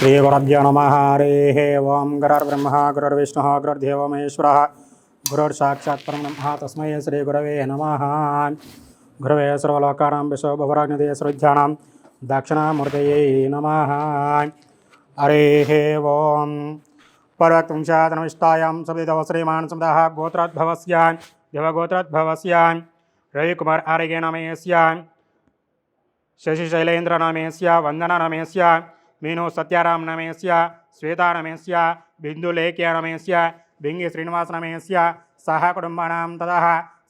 श्रीगुरभ्यो नमः हरेः ॐ गुरुर्ब्रह्मा गुरुर्विष्णुः गुरुर्देवो महेश्वरः गुरुर्साक्षात् परं ब्रह्म तस्मै श्रीगुरवे नमः गुरवे सर्वलोकानां विश्वभवराग्नदे सर्वज्ञानां दक्षिणामूर्तये नमः हरेः ॐ पर्वत्पुंशातनविष्टायां सविधव श्रीमान् समुदः गोत्रोद्भवस्य देवगोत्रोद्भवस्य रविकुमार మీను సత్యారాం నమేస్య శ్వేతానమేస్య బిందులేఖ్యానమేస్య బింగి శ్రీనివాస శ్రీనివాసనమేస్య సహ కుటుంబానాం తద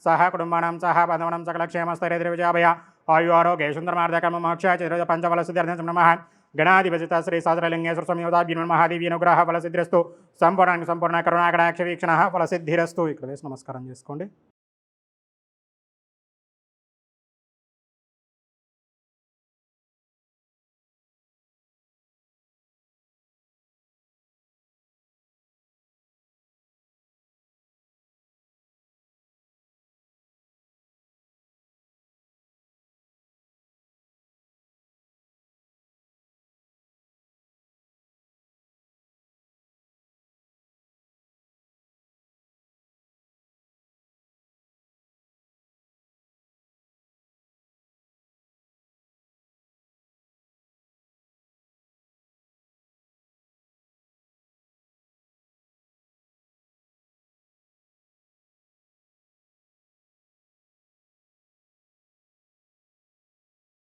సహ కుటుంబానాం సహ బంధవనం సకలక్షేమస్తరే ద్రవిజాభయ ఆయు ఆరోగ్య సుందరమార్ధకర్మ మోక్ష చతుర్జ పంచవలసిద్ధ్యం నమ గణాధిపతిత శ్రీ సహస్రలింగేశ్వర సంయోదాభ్యున్ మహాదేవి అనుగ్రహ ఫలసిద్ధిరస్తు సంపూర్ణానికి సంపూర్ణ కరుణాకటాక్ష వీక్షణ ఫలసిద్ధిరస్తు. ఇక్కడ వేసి నమస్కారం చేసుకోండి.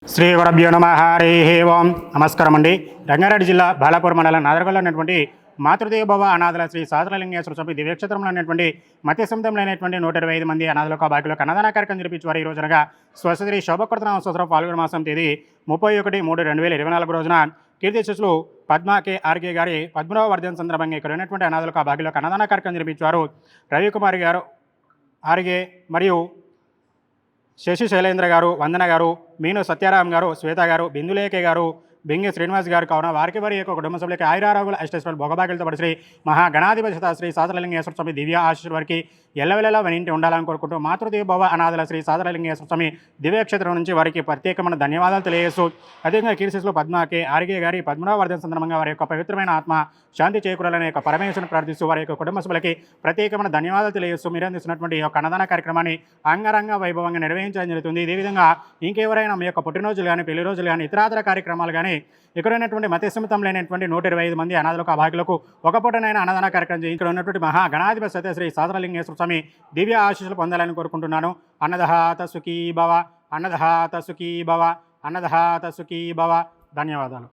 శ్రీ గురభ్యో నమ హరి ఓం. నమస్కారం అండి రంగారెడ్డి జిల్లా బాలాపూర్ మండలం నాదరగొల్ల ఉన్నటువంటి మాతృదేవ భవ అనాథల శ్రీ సాధనలింగేశ్వర స్వామి దివ్యక్షేత్రంలో ఉన్నటువంటి మత్స్యసముద్రంలో అయినటువంటి నూట ఇరవై ఐదు మంది అనాథలకు బాకిలకు కన్నదాన కార్యక్రమం జరిపించేవారు. ఈ రోజునగా స్వశ్రీ శోభకృతన సంవత్సరం పాల్గొన మాసం తేదీ ముప్పై ఒకటి మూడు రెండు వేల ఇరవై నాలుగు రోజున కీర్తిశిష్యులు పద్మా కే ఆర్కే గారి పద్మనాభ వర్ధన సందర్భంగా ఇక్కడ ఉన్నటువంటి అనాథలకు ఆ కన్నదాన కార్యక్రమం జరిపించారు రవికుమార్ గారు ఆర్గే మరియు శశి శైలేంద్ర గారు వందన గారు మీను సత్యారాం గారు శ్వేత గారు బిందులేఖ గారు బింగి శ్రీనివాస్ గారు కావున వారికి వారి యొక్క కుటుంబ సభ్యులకి ఆయురారోగుల అష్టేశ్వరులు భోగభాగ్యులతో పడి శ్రీ మహాగణాధిపతి శ్రీ సాదరలింగేశ్వర స్వామి దివ్య ఆశీస్సుల వారికి ఎల్లవెల్లలా వెనింటి ఉండాలని కోరుకుంటూ మాతృదేవి భవ అనాథల శ్రీ సాదరలింగేశ్వర స్వామి దివ్యక్షేత్రం నుంచి వారికి ప్రత్యేకమైన ధన్యవాదాలు తెలియజేస్తూ అదేవిధంగా కీర్శిస్లో పద్మకి ఆర్గే గారి పద్మనాభ వర్ధన సందర్భంగా వారి యొక్క పవిత్రమైన ఆత్మ శాంతి చేకూరాలనే యొక్క పరమేశ్వరుని ప్రార్థిస్తూ వారి యొక్క కుటుంబ సభ్యులకి ప్రత్యేకమైన ధన్యవాదాలు తెలియజేస్తూ మీరు అందిస్తున్నటువంటి ఈ యొక్క అన్నదాన కార్యక్రమాన్ని అంగరంగ వైభవంగా నిర్వహించడం జరుగుతుంది. ఇదేవిధంగా ఇంకెవరైనా మీ యొక్క పుట్టినరోజులు కానీ పెళ్ళి రోజులు కానీ ఇతరాతర కార్యక్రమాలు కానీ ఇక్కడ ఉన్నటువంటి మత్స్యమితం లేనటువంటి నూట ఇరవై ఐదు మంది అనాథలకు అభాగ్యులకు ఒక పూటనైనా అన్నదాన కార్యక్రమం చేయి. ఇక్కడ ఉన్నటువంటి మహా గణాధిపతి సత్యశ్రీ సాదరలింగేశ్వర స్వామి దివ్య ఆశీస్సులు పొందాలని కోరుకుంటున్నాను. అన్నదహాత సుఖీ భవ అన్నదహాత సుఖీ భవ అన్నదహాత సుఖీ భవ. ధన్యవాదాలు.